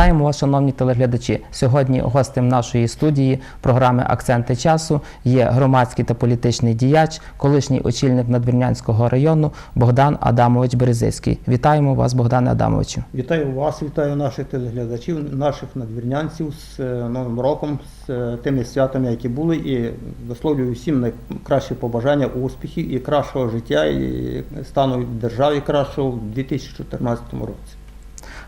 Вітаємо вас, шановні телеглядачі. Сьогодні гостем нашої студії програми Акценти часу є громадський та політичний діяч, колишній очільник Надвірнянського району Богдан Адамович Березицький. Вітаємо вас, Богдане Адамовичу. Вітаю вас, вітаю наших телеглядачів, наших надвірнянців з е, Новим роком, з е, тими святами, які були, і висловлюю всім найкращі побажання, успіхів і кращого життя, і стану в державі кращого в 2014 році.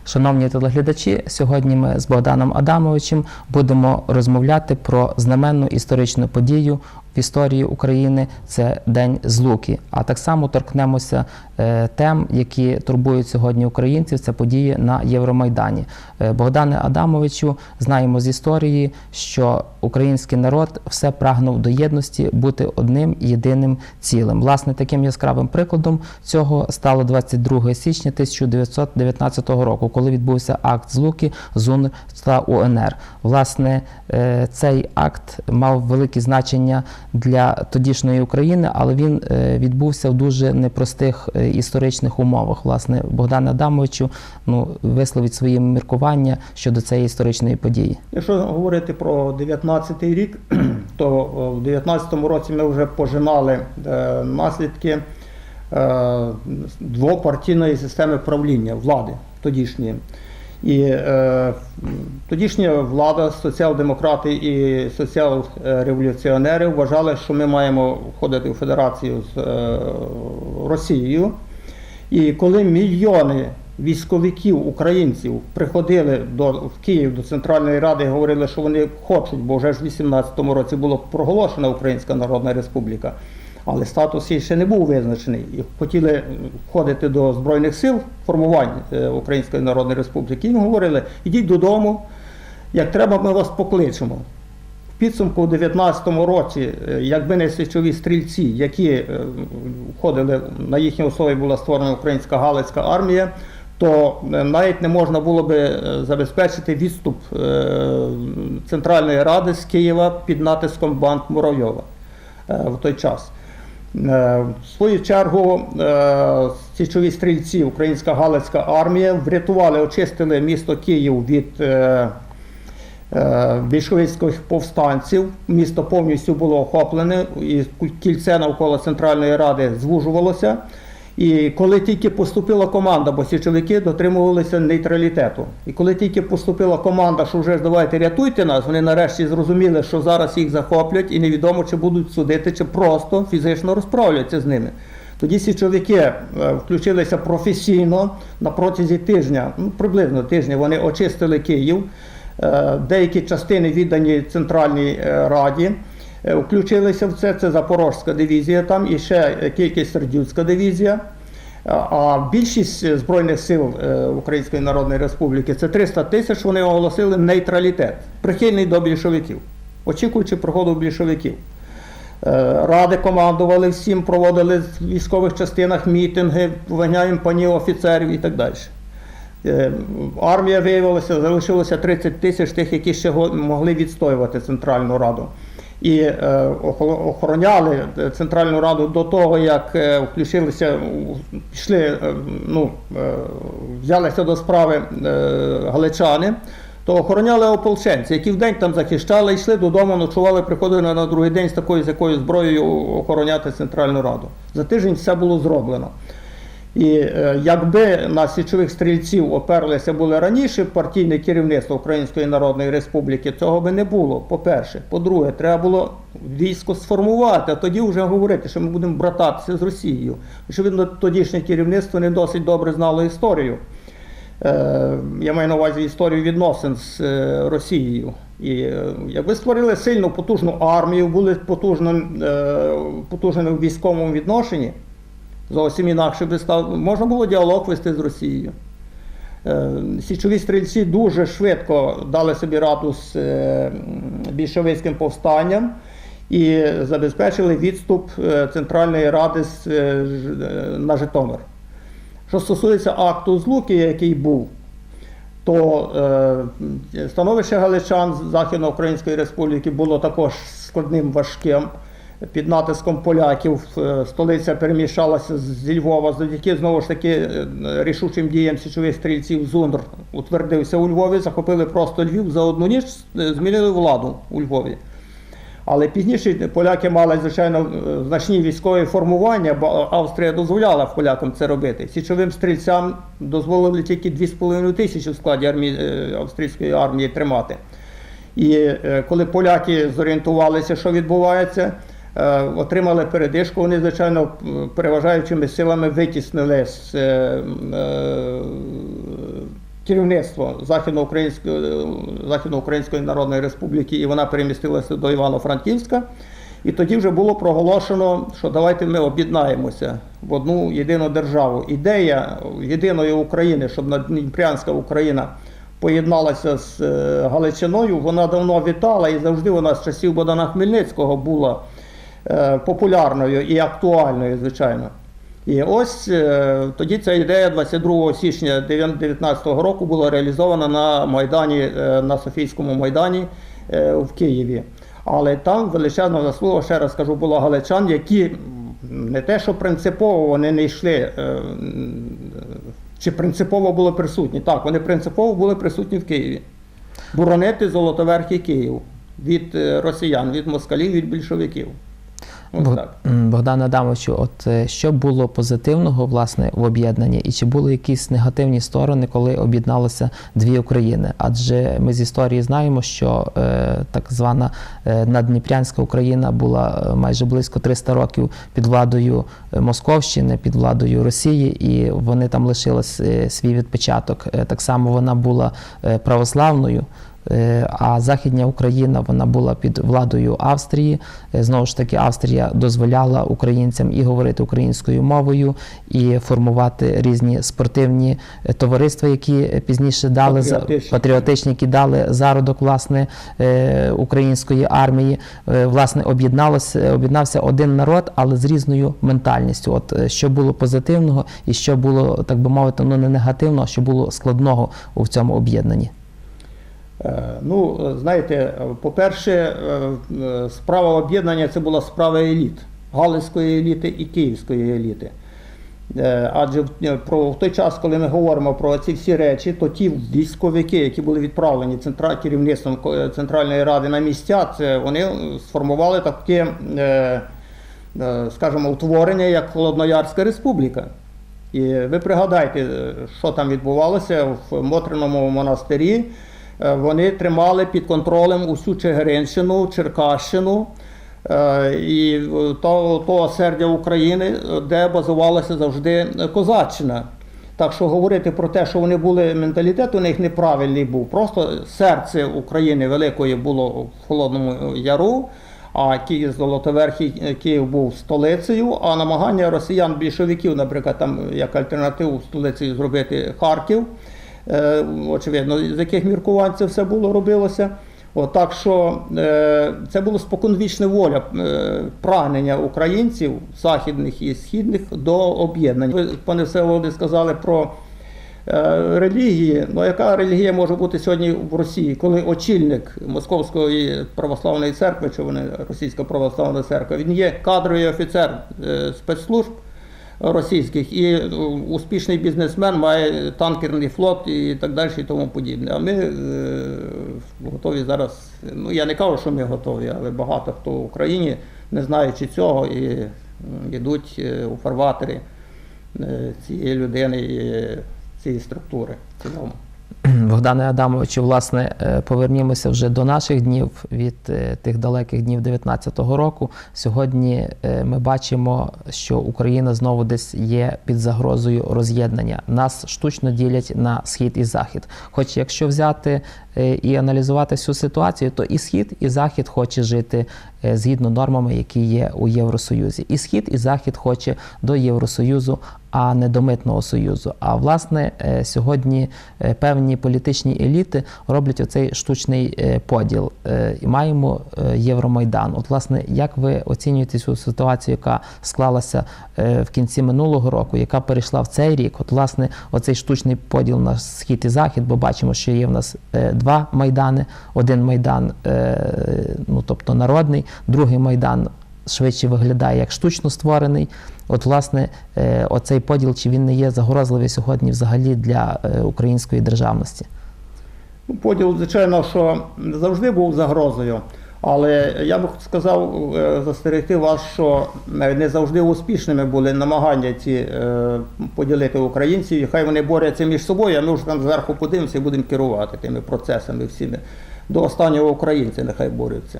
Шановні телеглядачі, сьогодні ми з Богданом Адамовичем будемо розмовляти про знаменну історичну подію в історії України. Це День Злуки. А так само торкнемося е, тем, які турбують сьогодні українців. Це події на Євромайдані. Е, Богдане Адамовичу, знаємо з історії, що український народ все прагнув до єдності бути одним єдиним цілим. Власне, таким яскравим прикладом цього стало 22 січня 1919 року, коли відбувся акт злуки ЗУНР та УНР. Власне, е, цей акт мав велике значення для тодішньої України, але він е, відбувся в дуже непростих е, історичних умовах. Власне, Богдан Адамовичу ну, висловить свої міркування щодо цієї історичної події. Якщо говорити про 19-й рік, то в 19 році ми вже пожинали е, наслідки двопартійної системи правління влади тодішньої. І е, тодішня влада, соціал-демократи і соціал-революціонери вважали, що ми маємо входити в федерацію з е, Росією. І коли мільйони військовиків, українців приходили до, в Київ до Центральної Ради і говорили, що вони хочуть, бо вже ж в 18-му році було проголошена Українська Народна Республіка, але статус їй ще не був визначений. І хотіли входити до Збройних сил формувань е, Української Народної Республіки. Їм говорили, ідіть додому, як треба, ми вас покличемо. В підсумку у 19-му році, е, якби не січові стрільці, які е, входили на їхній основі була створена українська Галицька армія, то навіть не можна було би забезпечити відступ Центральної Ради з Києва під натиском банд Муравйова в той час. Е, В свою чергу е, січові стрільці, українська Галицька армія врятували, очистили місто Київ від е, більшовицьких повстанців. Місто повністю було охоплене, і кільце навколо Центральної Ради звужувалося. І коли тільки поступила команда, бо січовики дотримувалися нейтралітету. І коли тільки поступила команда, що вже давайте рятуйте нас, вони нарешті зрозуміли, що зараз їх захоплять, і невідомо, чи будуть судити, чи просто фізично розправляться з ними. Тоді січовики е, включилися професійно на протязі тижня, ну приблизно тижня, вони очистили Київ. Е, Деякі частини віддані Центральній е, Раді. Е, Включилися в це, це Запорозька дивізія, там і ще кількість Сердюцька дивізія. А- більшість е, Збройних сил е, Української Народної Республіки це 300 тисяч, вони оголосили нейтралітет, прихильний до більшовиків, очікуючи приходу більшовиків. Ради командували всім, проводили в військових частинах мітинги, виганяємо панів офіцерів і так далі. Армія виявилася, залишилося 30 тисяч тих, які ще могли відстоювати Центральну Раду. І е, охороняли Центральну Раду до того, як е, включилися, пішли, е, ну, взялися до справи галичани, то охороняли ополченці, які вдень там захищали, йшли додому, ночували, приходили на другий день з такою з якою зброєю охороняти Центральну Раду. За тиждень все було зроблено. І е, якби на січових стрільців оперлися були раніше партійне керівництво Української Народної Республіки, цього би не було. По-перше. По-друге, треба було військо сформувати, а тоді вже говорити, що ми будемо брататися з Росією. Очевидно, тодішнє керівництво не досить добре знало історію. Е, Я маю на увазі історію відносин з е, Росією. І якби створили сильну потужну армію, були потужним, потужними в військовому відношенні, зовсім інакше би став. Можна було діалог вести з Росією. Е, Січові стрільці дуже швидко дали собі раду з е, більшовицьким повстанням і забезпечили відступ е, Центральної Ради на Житомир. Що стосується акту злуки, який був, то становище галичан Західноукраїнської республіки було також складним, важким. Під натиском поляків е, столиця переміщалася з- зі Львова завдяки знову ж таки е, рішучим діям січових стрільців Зундр утвердився у Львові, захопили просто Львів за одну ніч, е, змінили владу у Львові. Але пізніше поляки мали, звичайно, значні військові формування, бо Австрія дозволяла полякам це робити. Січовим стрільцям дозволили тільки 2,5 тисячі в складі армії, австрійської армії тримати. І коли поляки зорієнтувалися, що відбувається, отримали передишку, вони, звичайно, переважаючими силами витіснили з е, е, керівництво Західноукраїнської, Західноукраїнської Народної Республіки, і вона перемістилася до Івано-Франківська. І тоді вже було проголошено, що давайте ми об'єднаємося в одну єдину державу. Ідея єдиної України, щоб Надніпрянська Україна поєдналася з е, Галичиною, вона давно вітала і завжди вона з часів Богдана Хмельницького була е, популярною і актуальною, звичайно. І ось е, тоді ця ідея 22 січня 2019 року була реалізована на Майдані, е, на Софійському майдані е, в Києві. Але там величезна заслуга, ще раз кажу, була галичан, які не те, що принципово вони не йшли, е, чи принципово були присутні. Так, вони принципово були присутні в Києві. Боронити Золотоверхий Київ від е, росіян, від москалів, від більшовиків. Так. м, Адамовичу, от е, що було позитивного власне в об'єднанні, і чи були якісь негативні сторони, коли об'єдналися дві України? Адже ми з історії знаємо, що е, так звана е, наддніпрянська Україна була е, майже близько 300 років під владою е, Московщини, під владою Росії, і вони там лишили свій відпечаток. Так само вона була православною. Е, А Західня Україна вона була під владою Австрії. Е, Знову ж таки, Австрія дозволяла українцям і говорити українською мовою, і формувати різні спортивні е, товариства, які пізніше дали Патріотичні. патріотичні, які дали зародок власне української армії. Власне, об'єдналося об'єднався один народ, але з різною ментальністю. От що було позитивного, і що було так би мовити, ну не негативного, а що було складного у цьому об'єднанні. Е, Ну, е, знаєте, е, по-перше, справа об'єднання це була справа еліт, галицької еліти і київської еліти. Адже в, про, в той час, коли ми говоримо про ці всі речі, то ті військовики, які були відправлені центра, керівництвом Центральної Ради на місця, це вони сформували таке, скажімо, утворення, як Холодноярська республіка. І ви пригадайте, що там відбувалося в Мотриному монастирі. Е, Вони тримали під контролем усю Чигиринщину, Черкащину е, і е, то, то осердя України, де базувалася завжди козаччина. Так що говорити про те, що вони були менталітет у них неправильний був. Просто серце України великої було в Холодному Яру, а Київ Золотоверхий е, Київ був столицею, а намагання росіян більшовиків, наприклад, там як альтернативу столицею зробити Харків. Е, очевидно, з яких міркувань це все було робилося. От, так що е, це було споконвічна воля, е, прагнення українців, західних і східних, до об'єднання. Ви, пане Всеволоде, сказали про е, релігії. Ну, яка релігія може бути сьогодні в Росії, коли очільник Московської православної церкви, чи вони російська православна церква, він є кадровий офіцер е, спецслужб російських і е, успішний бізнесмен має танкерний флот і так далі, і тому подібне. А ми е, готові зараз. Ну я не кажу, що ми готові, але багато хто в Україні, не знаючи цього, і йдуть е, у фарватері е, цієї людини цієї структури в цілому. Богдане Адамовичу, власне, е, повернімося вже до наших днів від е, тих далеких днів 19-го року. Сьогодні е, ми бачимо, що Україна знову десь є під загрозою роз'єднання. Нас штучно ділять на схід і захід. Хоч якщо взяти і аналізувати всю ситуацію, то і схід, і захід хоче жити згідно нормами, які є у Євросоюзі. І схід, і захід хоче до Євросоюзу, а не до митного союзу. А власне е, сьогодні е, певні політичні еліти роблять оцей штучний е, поділ. Е, І маємо е, Євромайдан. От, власне, як ви оцінюєте цю ситуацію, яка склалася е, в кінці минулого року, яка перейшла в цей рік? От, власне, оцей штучний поділ на схід і захід, бо бачимо, що є в нас е, два майдани: один майдан, е, ну тобто народний, другий майдан швидше виглядає як штучно створений. От, власне, е, оцей поділ, чи він не є загрозливий сьогодні взагалі для е, української державності? Ну, Поділ, звичайно, що завжди був загрозою, але я би сказав, е, застерегти вас, що не завжди успішними були намагання ці поділити українців, і хай вони борються між собою, а ми вже там зверху подивимося і будемо керувати тими процесами всіми. До останнього українця нехай борються.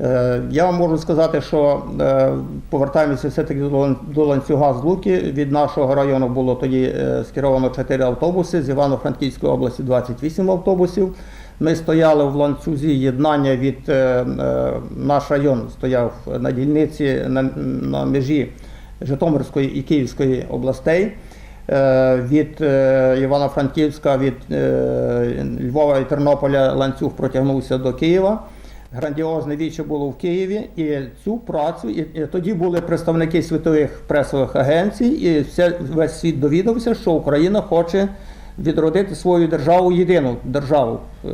Е, Я вам можу сказати, що е, повертаємося все-таки до ланцюга з Луки. Від нашого району було тоді е, скеровано 4 автобуси, з Івано-Франківської області 28 автобусів. Ми стояли в ланцюзі єднання від наш район стояв на дільниці на, на межі Житомирської і Київської областей. Від Івано-Франківська, від Львова і Тернополя ланцюг протягнувся до Києва. Грандіозне віче було в Києві, і цю працю, і, і тоді були представники світових пресових агенцій, і все, весь світ довідався, що Україна хоче відродити свою державу, єдину державу е,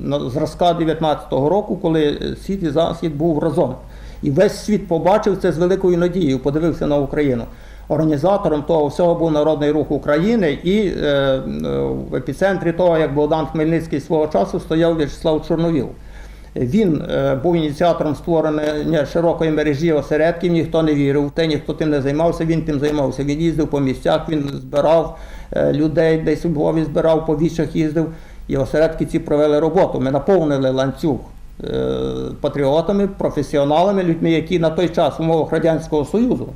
на- зразка 19-го року, коли світ і захід був разом. І весь світ побачив це з великою надією, подивився на Україну. Організатором того всього був Народний рух України, і е, е, в епіцентрі того, як Богдан Хмельницький свого часу стояв В'ячеслав Чорновіл. Він е, був ініціатором створення широкої мережі осередків, ніхто не вірив в те, ніхто тим не займався, він тим займався. Він їздив по місцях, він збирав е, людей, десь у Львові збирав, по вічах їздив. І осередки ці провели роботу. Ми наповнили ланцюг е, патріотами, професіоналами, людьми, які на той час в умовах Радянського Союзу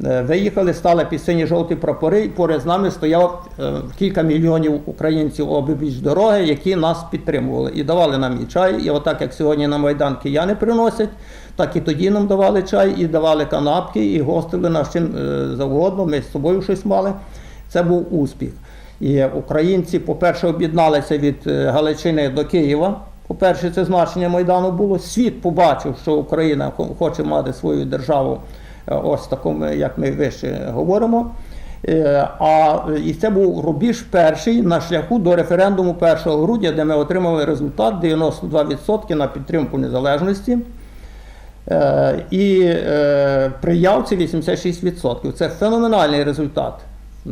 виїхали, стали під сині жовті прапори, і поряд з нами стояв е, кілька мільйонів українців обабіч дороги, які нас підтримували і давали нам і чай. І отак, як сьогодні на Майдан кияни приносять, так і тоді нам давали чай, і давали канапки, і гостили нас чим е, завгодно. Ми з собою щось мали. Це був успіх. І українці, по-перше, об'єдналися від е, Галичини до Києва. По-перше, це значення Майдану було. Світ побачив, що Україна хоче мати свою державу, е, ось такому, як ми вище говоримо. Е, А і це був рубіж перший на шляху до референдуму 1 грудня, де ми отримали результат 92% на підтримку незалежності. Е, І при явці 86%. Це феноменальний результат.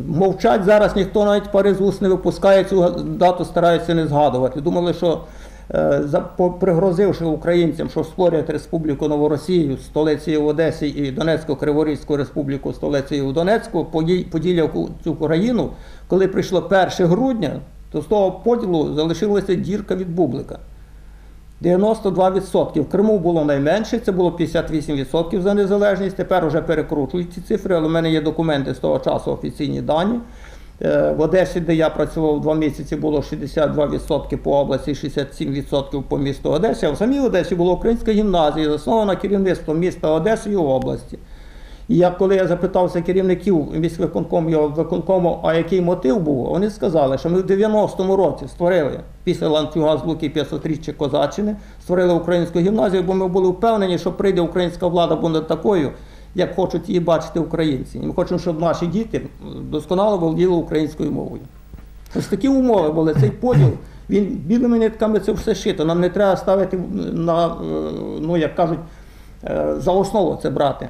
Мовчать зараз ніхто навіть пари з уст не випускає цю дату, стараються не згадувати. Думали, що пригрозивши українцям, що створять Республіку Новоросію, столицею в Одесі і Донецько-Криворізьку республіку, столицею в Донецьку, поді- поділять цю країну, коли прийшло 1 грудня, то з того поділу залишилася дірка від бублика. 92%. В Криму було найменше, це було 58% за незалежність. Тепер вже перекручують ці цифри, але в мене є документи з того часу, офіційні дані. Е, В Одесі, де я працював два місяці, було 62% по області, 67% по місту Одесі. А в самій Одесі була українська гімназія, заснована керівництвом міста Одеси і області. І я, коли я запитався керівників міськвиконкому його виконкому, а який мотив був, вони сказали, що ми в 90-му році створили після ланцюга з Луки 500-річчя Козаччини, створили українську гімназію, бо ми були впевнені, що прийде українська влада буде такою, як хочуть її бачити українці. І ми хочемо, щоб наші діти досконало володіли українською мовою. Ось такі умови були. Цей поділ, він білими нитками це все шито. Нам не треба ставити на, е, ну як кажуть, е, за основу це брати.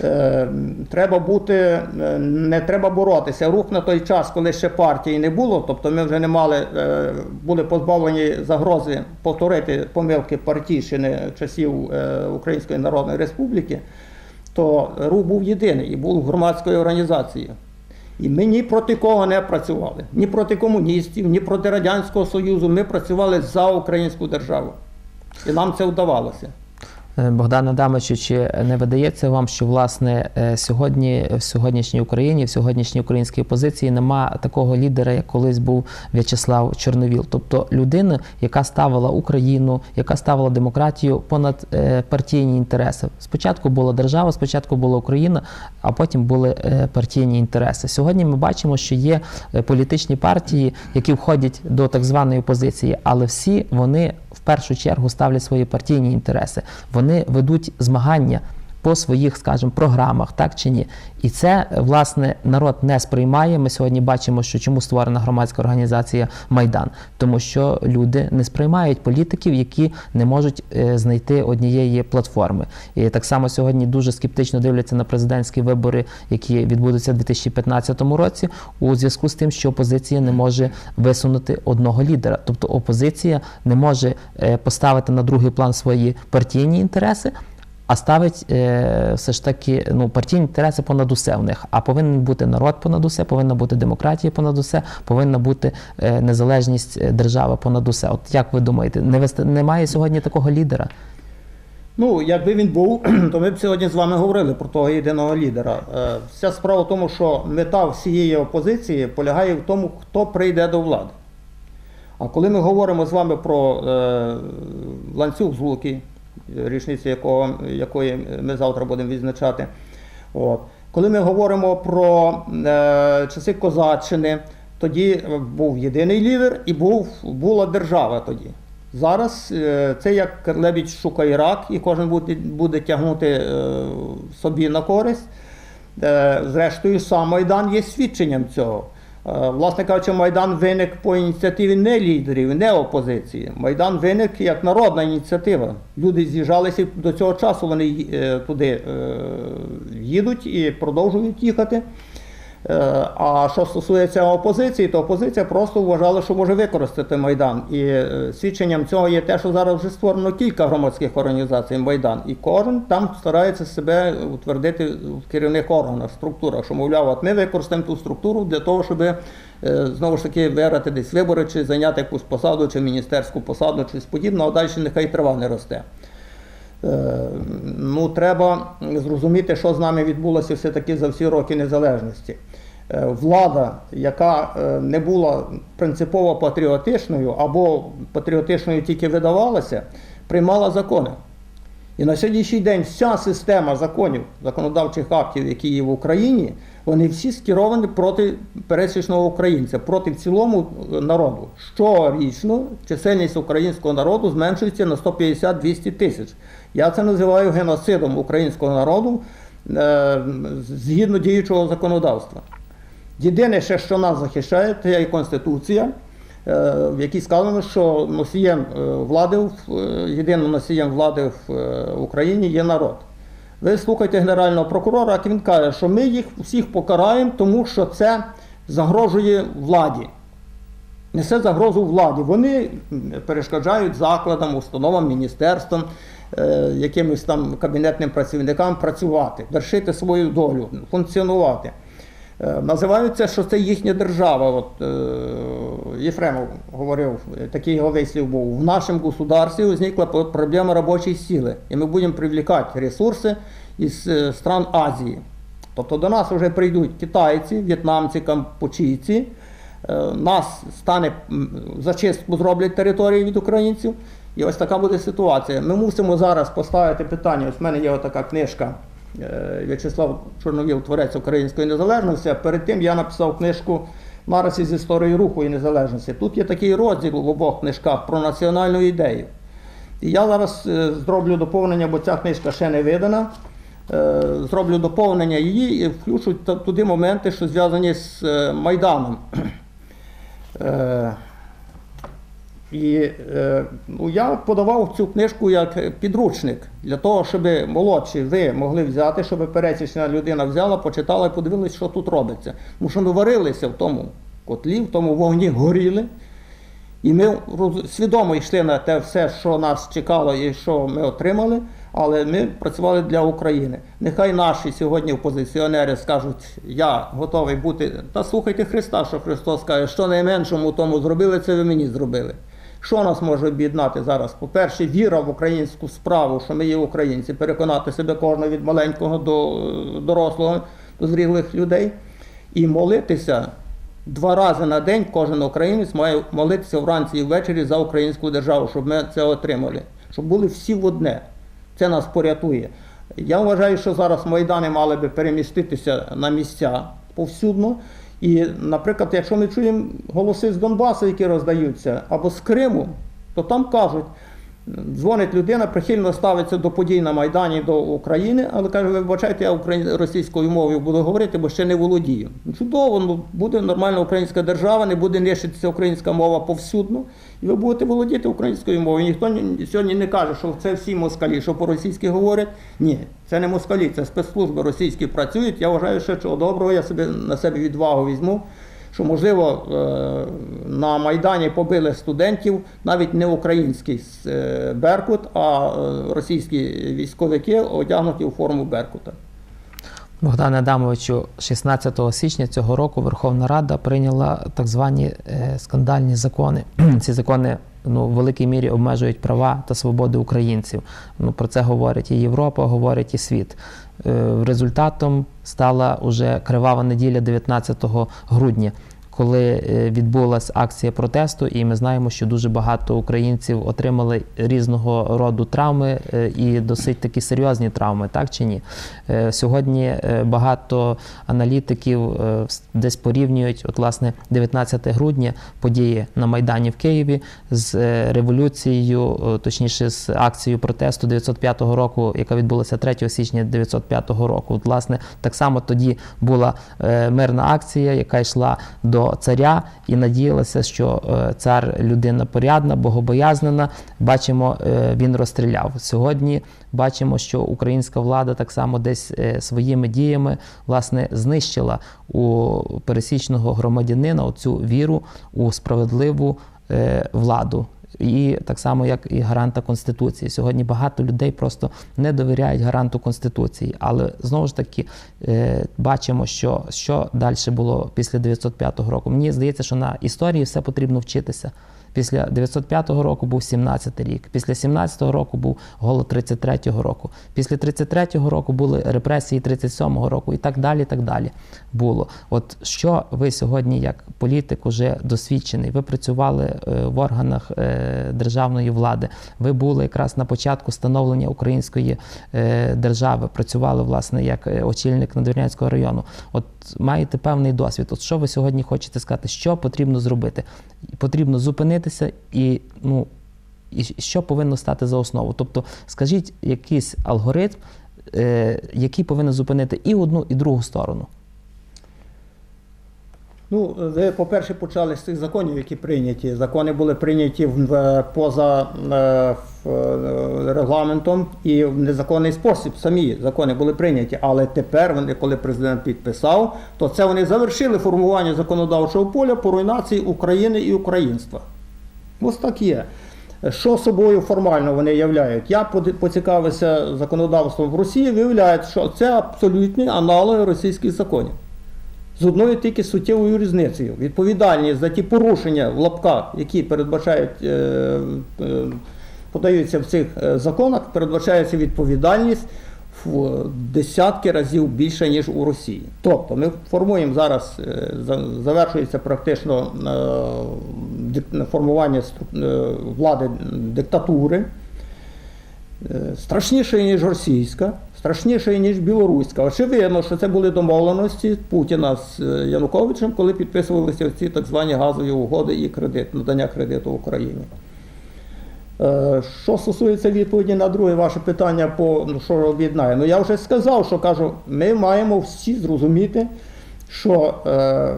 Е, Треба бути, не треба боротися. Рух на той час, коли ще партії не було, тобто ми вже не мали, були позбавлені загрози повторити помилки партійщини часів Української Народної Республіки, то рух був єдиний і був громадською організацією. І ми ні проти кого не працювали, ні проти комуністів, ні проти Радянського Союзу. Ми працювали за українську державу. І нам це вдавалося. Е, Богдан Адамовичу, чи не видається вам, що власне е, сьогодні в сьогоднішній Україні, в сьогоднішній українській опозиції нема такого лідера, як колись був В'ячеслав Чорновіл, тобто людина, яка ставила Україну, яка ставила демократію понад е, партійні інтереси. Спочатку була держава, спочатку була Україна, а потім були партійні інтереси. Сьогодні ми бачимо, що є політичні партії, які входять до так званої опозиції, але всі вони в першу чергу ставлять свої партійні інтереси. Вони ведуть змагання по своїх, скажімо, програмах, так чи ні. І це власне народ не сприймає. Ми сьогодні бачимо, що чому створена громадська організація Майдан, тому що люди не сприймають політиків, які не можуть е, знайти однієї платформи. І так само сьогодні дуже скептично дивляться на президентські вибори, які відбудуться в 2015 році, у зв'язку з тим, що опозиція не може висунути одного лідера. Тобто опозиція не може е, поставити на другий план свої партійні інтереси. А ставить е, все ж таки ну, партійні інтереси понад усе в них. А повинен бути народ понад усе, повинна бути демократія понад усе, повинна бути е, незалежність е, держави понад усе. От як ви думаєте, не вести, немає сьогодні такого лідера? Ну, якби він був, то ми б сьогодні з вами говорили про того єдиного лідера. Е, Вся справа в тому, що мета всієї опозиції полягає в тому, хто прийде до влади. А коли ми говоримо з вами про е, ланцюг злуки, річницю якого, якої ми завтра будемо відзначати, от. коли ми говоримо про е, часи козаччини, тоді був єдиний лідер і був, була держава тоді. Зараз е, це як лебідь шукає рак, і кожен буде, буде тягнути е, собі на користь. Е, Зрештою, сам Майдан є свідченням цього. Е, Власне кажучи, Майдан виник по ініціативі не лідерів, не опозиції. Майдан виник як народна ініціатива. Люди з'їжджалися до цього часу, вони е, туди е, їдуть і продовжують їхати. Е, А що стосується опозиції, то опозиція просто вважала, що може використати Майдан. І е, свідченням цього є те, що зараз вже створено кілька громадських організацій Майдан. І кожен там старається себе утвердити в керівних органах, структурах, що мовляв, от ми використаємо ту структуру для того, щоб е, знову ж таки виграти десь вибори, чи зайняти якусь посаду, чи міністерську посаду, чи подібне, а далі нехай трава не росте. Е, Ну, треба зрозуміти, що з нами відбулося все-таки за всі роки незалежності. Е, Влада, яка е, не була принципово патріотичною або патріотичною тільки видавалася, приймала закони. І на сьогоднішній день вся система законів, законодавчих актів, які є в Україні, вони всі скеровані проти пересічного українця, проти в цілому е, народу. Щорічно чисельність українського народу зменшується на 150-200 тисяч. Я це називаю геноцидом українського народу е, згідно діючого законодавства. Єдине ще, що нас захищає, це є Конституція, е, в якій сказано, що носієм влади, єдиним носієм влади в Україні є народ. Ви слухайте Генерального прокурора, як він каже, що ми їх всіх покараємо, тому що це загрожує владі. Несе загрозу владі. Вони перешкоджають закладам, установам, міністерствам, е, якимось там кабінетним працівникам працювати, вершити свою долю, функціонувати. Е, Називаються, що це їхня держава. От, е, Єфремов говорив, такий його вислів був. В нашому государстві возникла проблема робочої сили, і ми будемо привлекати ресурси із е, стран Азії. Тобто до нас вже прийдуть китайці, в'єтнамці, кампучійці, нас стане зачистку зроблять території від українців. І ось така буде ситуація. Ми мусимо зараз поставити питання. Ось в мене є така книжка В'ячеслав Чорновіл, творець української незалежності. А перед тим я написав книжку Наразі з історії руху і незалежності. Тут є такий розділ в обох книжках про національну ідею. І я зараз е, зроблю доповнення, бо ця книжка ще не видана. Е, Зроблю доповнення її і включу туди моменти, що зв'язані з е, Майданом. І е, ну, я подавав цю книжку як підручник для того, щоб молодші ви могли взяти, щоб пересічна людина взяла, почитала і подивилась, що тут робиться. Тому що ми варилися в тому котлі, в тому вогні горіли. І ми свідомо йшли на те все, що нас чекало і що ми отримали, але ми працювали для України. Нехай наші сьогодні опозиціонери скажуть, я готовий бути. Та слухайте Христа, що Христос каже, що найменшому тому зробили, це ви мені зробили. Що нас може об'єднати зараз? По-перше, віра в українську справу, що ми є українці, переконати себе кожного від маленького до е, дорослого, до зрілих людей, і молитися Два рази на день кожен українець має молитися вранці і ввечері за українську державу, щоб ми це отримали, щоб були всі в одне. Це нас порятує. Я вважаю, що зараз майдани мали би переміститися на місця повсюдно. І, наприклад, якщо ми чуємо голоси з Донбасу, які роздаються, або з Криму, то там кажуть, Дзвонить людина, прихильно ставиться до подій на Майдані до України, але каже, ви вибачайте, я російською мовою буду говорити, бо ще не володію. Ну, Чудово, ну буде нормальна українська держава, не буде нищитися українська мова повсюдно, і ви будете володіти українською мовою. Ніхто ні- сьогодні не каже, що це всі москалі, що по-російськи говорять. Ні, це не москалі, це спецслужби російські працюють. Я вважаю, що чого доброго, я собі на себе відвагу візьму що можливо е, на Майдані побили студентів навіть не український е, Беркут, а е, російські військовики одягнуті у форму Беркута. Богдане Адамовичу, 16 січня цього року Верховна Рада прийняла так звані скандальні закони. Ці закони ну, в великій мірі обмежують права та свободи українців. Ну, про це говорить і Європа, говорить і світ. Е, результатом стала уже кривава неділя 19 грудня. Коли е, відбулася акція протесту, і ми знаємо, що дуже багато українців отримали різного роду травми е, і досить такі серйозні травми, так чи ні? Е, Сьогодні багато аналітиків десь порівнюють, от власне 19 грудня події на Майдані в Києві з революцією, точніше з акцією протесту 905 року, яка відбулася 3 січня 905 року. От, власне, так само тоді була мирна акція, яка йшла до царя і надіялася, що е, цар людина порядна, богобоязнена. Бачимо, е, він розстріляв. Сьогодні бачимо, що українська влада так само десь е, своїми діями власне знищила у пересічного громадянина оцю віру у справедливу владу. І так само, як і гаранта Конституції. Сьогодні багато людей просто не довіряють гаранту Конституції. Але знову ж таки е, бачимо, що, що далі було після 905 року. Мені здається, що на історії все потрібно вчитися. Після 905 року був 17-й рік, після 17-го року був голод 33-го року, після 33-го року були репресії 37-го року і так далі. так далі було. От що ви сьогодні, як політик, уже досвідчений, ви працювали е, в органах е, державної влади, ви були якраз на початку становлення української е, держави, працювали власне як очільник Надвірнянського району. От маєте певний досвід. От що ви сьогодні хочете сказати, що потрібно зробити? Потрібно зупинитися і ну. І що повинно стати за основу? Тобто, скажіть якийсь алгоритм, е, який повинен зупинити і одну, і другу сторону. Ну, ви, по-перше, почали з цих законів, які прийняті. Закони були прийняті в, е, поза е, в, е, регламентом і в незаконний спосіб. Самі закони були прийняті. Але тепер, вони, коли президент підписав, то це вони завершили формування законодавчого поля по руйнації України і українства. Ось так є. Що собою формально вони являють? Я поцікавився законодавством в Росії, виявляється, що це абсолютні аналоги російських законів. З одною тільки суттєвою різницею. Відповідальність за ті порушення в лапках, які передбачають, е, е, подаються в цих е, законах, передбачається відповідальність в десятки разів більше, ніж у Росії. Тобто ми формуємо зараз, завершується практично формування е, влади диктатури. Е, страшнішої, ніж російська, страшнішої, ніж білоруська. Очевидно, що це були домовленості Путіна з е, Януковичем, коли підписувалися ці так звані газові угоди і кредит, надання кредиту Україні. Що стосується відповіді на друге ваше питання, по ну, що об'єднає, ну я вже сказав, що кажу, ми маємо всі зрозуміти, що е,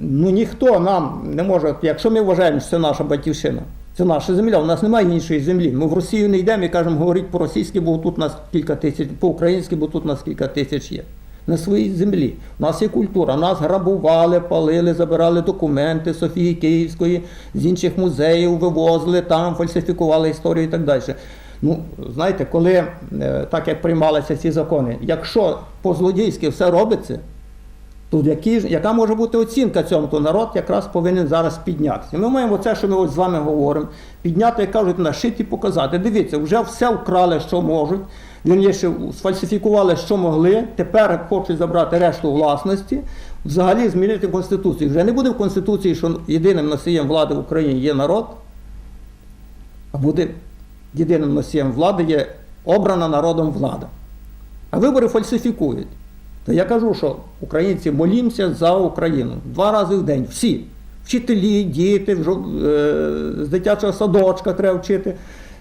ну, ніхто нам не може, якщо ми вважаємо, що це наша батьківщина, це наша земля, у нас немає іншої землі. Ми в Росію не йдемо і кажемо, говорить по-російськи, бо тут нас кілька тисяч, по-українськи, бо тут нас кілька тисяч є. На своїй землі. У нас є культура, нас грабували, палили, забирали документи Софії Київської, з інших музеїв вивозили, там фальсифікували історію і так далі. Ну, знаєте, коли е, так як приймалися ці закони, якщо по-злодійськи все робиться, то які, яка може бути оцінка цьому, то народ якраз повинен зараз піднятися. Ми маємо це, що ми ось з вами говоримо, підняти, як кажуть, на шит і показати. Дивіться, вже все вкрали, що можуть. Вірніше, сфальсифікували, що могли. Тепер хочуть забрати решту власності, взагалі змінити Конституцію. Вже не буде в Конституції, що єдиним носієм влади в Україні є народ, а буде єдиним носієм влади є обрана народом влада. А вибори фальсифікують. То я кажу, що українці молімося за Україну два рази в день. Всі. Вчителі, діти, в жо- е, з дитячого садочка треба вчити.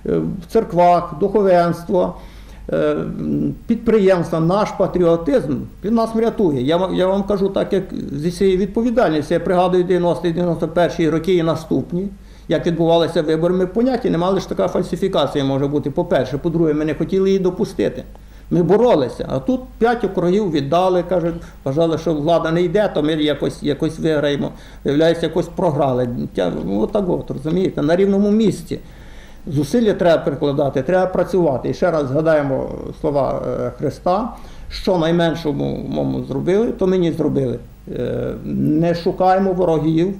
е, в церквах, духовенство, е, підприємства, наш патріотизм він нас врятує. Я, я вам кажу так, як зі всієї відповідальності. Я пригадую 90-91 роки і наступні. Як відбувалися вибори, ми поняття не мали що така фальсифікація може бути. По-перше, по-друге, ми не хотіли її допустити. Ми боролися, а тут п'ять округів віддали, кажуть, вважали, що влада не йде, то ми якось, якось виграємо. Виявляється, якось програли. Ну, Отак от, розумієте, на рівному місці. Зусилля треба прикладати, треба працювати. І ще раз згадаємо слова е, Христа, що найменшому мому зробили, то мені зробили. Е, Не шукаємо ворогів,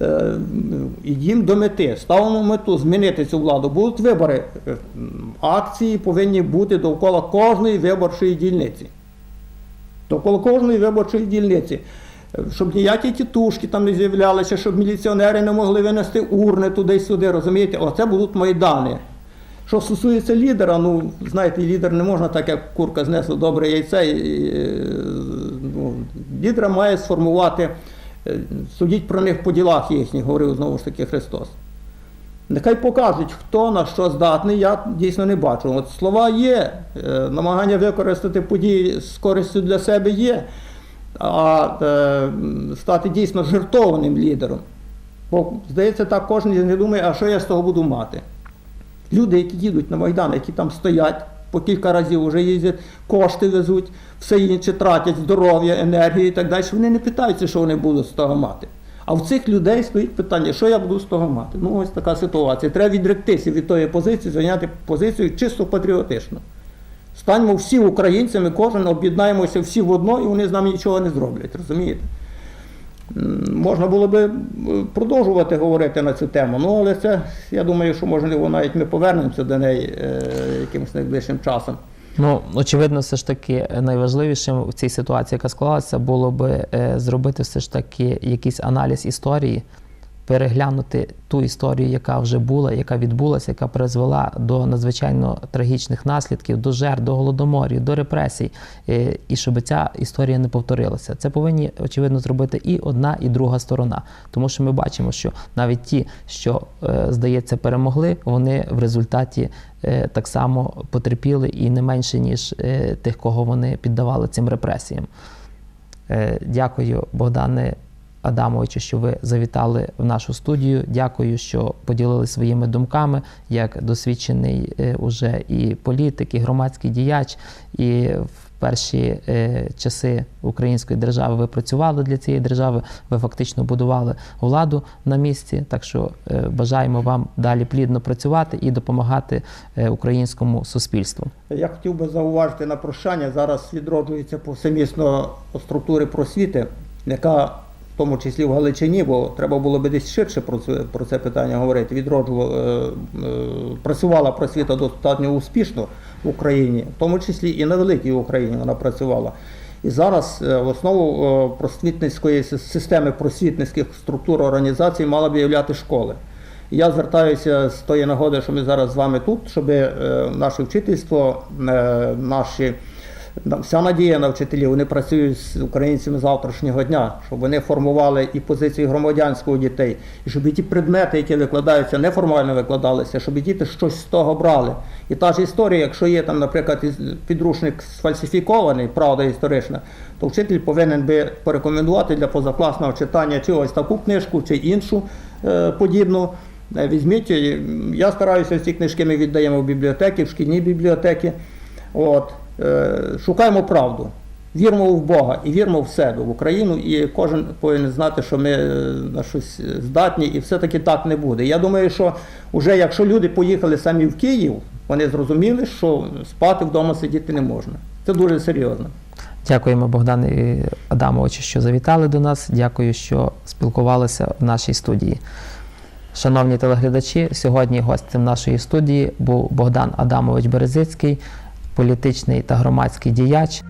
е, до мети, ставимо мету змінити цю владу. Будуть вибори. Е, Акції повинні бути довкола кожної виборчої дільниці. Довкола кожної виборчої дільниці. Е, Щоб ніякі тітушки там не з'являлися, щоб міліціонери не могли винести урни туди-сюди, розумієте? Оце будуть майдани. Що стосується лідера, ну, знаєте, лідер не можна так, як курка знесла добре яйце. і, ну, лідера має сформувати, судіть про них по ділах їхніх, говорив знову ж таки Христос. Нехай покажуть, хто на що здатний, я дійсно не бачу. От слова є, е, намагання використати події з користю для себе є, а е, стати дійсно жертованим лідером. Бо, здається, так кожен не думає, а що я з того буду мати. Люди, які їдуть на Майдан, які там стоять, по кілька разів вже їздять, кошти везуть, все інше тратять, здоров'я, енергію і так далі. Вони не питаються, що вони будуть з того мати. А в цих людей стоїть питання, що я буду з того мати. Ну ось така ситуація. Треба відректися від тої позиції, зайняти позицію чисто патріотично. Станьмо всі українцями, кожен об'єднаємося всі в одно, і вони з нами нічого не зроблять, розумієте? Можна було би е, продовжувати говорити на цю тему, ну але це, я думаю, що можливо навіть ми повернемося до неї е, якимось найближчим часом. Ну, очевидно, все ж таки найважливішим в цій ситуації, яка склалася, було би е, зробити все ж таки якийсь аналіз історії, переглянути ту історію, яка вже була, яка відбулася, яка призвела до надзвичайно трагічних наслідків, до жертв, до голодоморів, до репресій, е, і щоб ця історія не повторилася. Це повинні очевидно зробити і одна, і друга сторона, тому що ми бачимо, що навіть ті, що е, здається, перемогли, вони в результаті е, так само потерпіли і не менше ніж тих, кого вони піддавали цим репресіям. Дякую, Богдане Адамовичу, що ви завітали в нашу студію. Дякую, що поділилися своїми думками як досвідчений е, уже і політик, і громадський діяч. І в перші е, часи української держави ви працювали для цієї держави, ви фактично будували владу на місці. Так що е, бажаємо вам далі плідно працювати і допомагати українському суспільству. Я хотів би зауважити на прощання. Зараз відроджується повсемісно структури просвіти, яка в тому числі в Галичині, бо треба було би десь ширше про це, про це питання говорити. Відроджувала, е, е, працювала просвіта достатньо успішно в Україні, в тому числі і на великій Україні вона працювала. І зараз е, в основу просвітницької системи просвітницьких структур організацій мала б являти школи. Я звертаюся з тої нагоди, що ми зараз з вами тут, щоб наше вчительство, наші на- вся надія на вчителів, вони працюють з українцями завтрашнього дня, щоб вони формували і позиції громадянського дітей, і щоб і ті предмети, які викладаються, неформально викладалися, щоб і діти щось з того брали. І та ж історія, якщо є там, наприклад, підручник сфальсифікований, правда історична, то вчитель повинен би порекомендувати для позакласного читання чи ось таку книжку, чи іншу е, подібну. Е, Візьміть, я стараюся ці книжки ми віддаємо в бібліотеки, в шкільні бібліотеки. От, шукаємо правду. Віримо в Бога і віримо в себе, в Україну, і кожен повинен знати, що ми е, на щось здатні, і все-таки так не буде. Я думаю, що вже якщо люди поїхали самі в Київ, вони зрозуміли, що спати вдома сидіти не можна. Це дуже серйозно. Дякуємо, Богдану Адамовичу, що завітали до нас. Дякую, що спілкувалися в нашій студії. Шановні телеглядачі, сьогодні гостем нашої студії був Богдан Адамович Березицький, політичний та громадський діяч.